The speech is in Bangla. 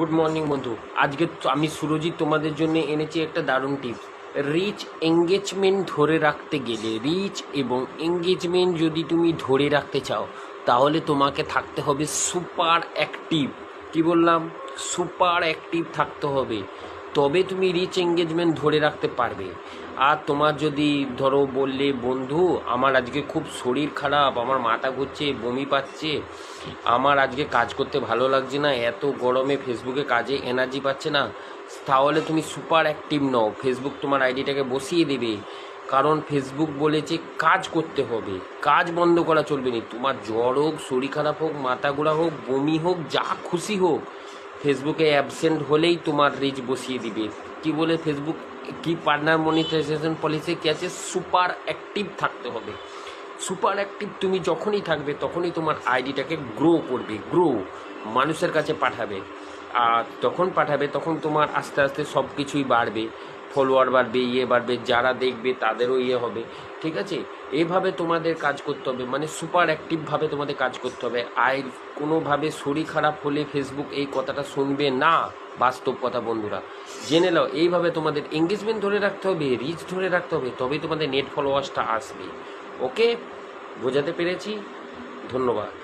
গুড মর্নিং বন্ধু। আজকে আমি সুরজিৎ তোমাদের জন্য এনেছি একটা দারুণ টিপস রিচ এঙ্গেজমেন্ট ধরে রাখতে গেলে রিচ এবং এঙ্গেজমেন্ট যদি তুমি ধরে রাখতে চাও, তাহলে তোমাকে থাকতে হবে সুপার অ্যাক্টিভ কি বললাম? সুপার অ্যাক্টিভ থাকতে হবে। তবে তুমি রিচ এঙ্গেজমেন্ট ধরে রাখতে পারবে। আর তোমার যদি ধরো বললে, বন্ধু, আমার আজকে খুব শরীর খারাপ, আমার মাথা ঘুরছে, বমি পাচ্ছে, আমার আজকে কাজ করতে ভালো লাগছে না, এত গরমে ফেসবুকে কাজে এনার্জি পাচ্ছে না, তাহলে তুমি সুপার অ্যাক্টিভ নও। ফেসবুক তোমার আইডিটাকে বসিয়ে দেবে। কারণ ফেসবুক বলেছে কাজ করতে হবে। কাজ বন্ধ করা চলবে না। তোমার জ্বর হোক, শরীর খারাপ হোক, মাথা ঘোরা হোক, বমি হোক, যা খুশি হোক ফেসবুকে অ্যাবসেন্ট হলেই তোমার রিচ বসিয়ে দিবে। কি বলে ফেসবুক? কি পার্টনার মনিটাইজেশন পলিসি কি আছে? সুপার অ্যাক্টিভ থাকতে হবে। সুপার অ্যাক্টিভ তুমি যখনই থাকবে, তখনই তোমার আইডিটাকে গ্রো করবে। গ্রো মানুষের কাছে পাঠাবে। আর তখন পাঠাবে, তখন তোমার আস্তে আস্তে সব কিছুই বাড়বে। ফলোয়ার বাড়বে ইয়ে বাড়বে, যারা দেখবে তাদেরও ইয়ে হবে। ঠিক আছে? এইভাবে তোমাদের কাজ করতে হবে। মানে সুপার অ্যাক্টিভভাবে তোমাদের কাজ করতে হবে। আর কোনোভাবে শরীর খারাপ হলে ফেসবুক এই কথাটা শুনবে না, বাস্তব কথা বন্ধুরা। জেনে নাও, এইভাবে তোমাদের এঙ্গেজমেন্ট ধরে রাখতে হবে রিচ ধরে রাখতে হবে, তবেই তোমাদের নেট ফলোয়ার্সটা আসবে। ওকে বোঝাতে পেরেছি? ধন্যবাদ।